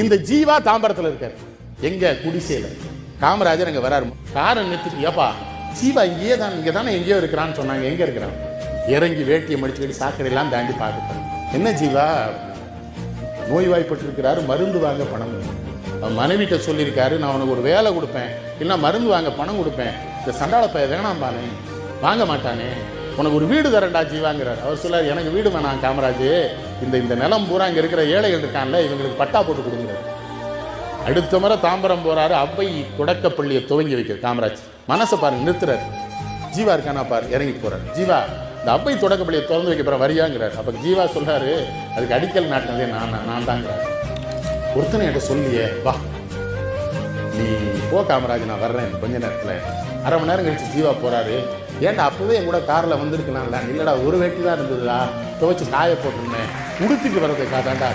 இந்த ஜீவா தாம்பரத்துல இருக்காரு. எங்க குடிசையில். காமராஜர் அங்கே வராரு. காரை நிறுத்திட்டு ஏப்பா ஜீவா இங்கேயே தான் இங்கே தானே எங்கேயோ இருக்கிறான்னு சொன்னாங்க. எங்கே இருக்கிறான்? இறங்கி வேட்டியை மடிச்சுக்கிட்டு சாக்கடையெல்லாம் தாண்டி பார்த்துட்டான். என்ன ஜீவா? நோய்வாய்ப்பட்டிருக்கிறாரு மருந்து வாங்க பணம். மனைவிட்ட சொல்லியிருக்காரு நான் உனக்கு ஒரு வேலை கொடுப்பேன். இல்லை மருந்து வாங்க பணம் கொடுப்பேன். இந்த சண்டாள பைய வேணாம் பானே வாங்க மாட்டானே. உனக்கு ஒரு வீடு தரேன்டா ஜீவாங்கிறார். அவர் சொல்லார் எனக்கு வீடு வேணாம் காமராஜ். இந்த இந்த நிலம் பூரா இங்கே இருக்கிற ஏழைகள் இருக்கான்ல இவங்களுக்கு பட்டா போட்டு கொடுங்கிறார் அடுத்த முறை தாம்பரம் போகிறாரு அவ்வை தொடக்கப்பள்ளியை துவங்கி வைக்கிற காமராஜ். மனசை பாருங்க நிறுத்துறாரு. ஜீவா இருக்கானா பாரு இறங்கி போறாரு. ஜீவா இந்த அவ்வை தொடக்கப்பள்ளியை திறந்து வைக்க போகிற வரியாங்கிறார். அப்போ ஜீவா சொல்கிறாரு அதுக்கு அடிக்கல் நாட்டினதே நான் நான் தாங்கிறார் ஒருத்தனை என்கிட்ட சொல்லியே வா. நீ போ காமராஜ் நான் வர்றேன். கொஞ்ச நேரத்தில். அரை மணி நேரம் கழிச்சு ஜீவா போகிறாரு ஏன்டா அப்போவே என் கூட காரில் வந்திருக்கலாம்ல? இல்லைடா ஒரு வேட்டி தான் இருந்ததுடா. துவைச்சு காய போட்டிருந்தேன். உடுத்திட்டு வர்றதுக்காக தான்டா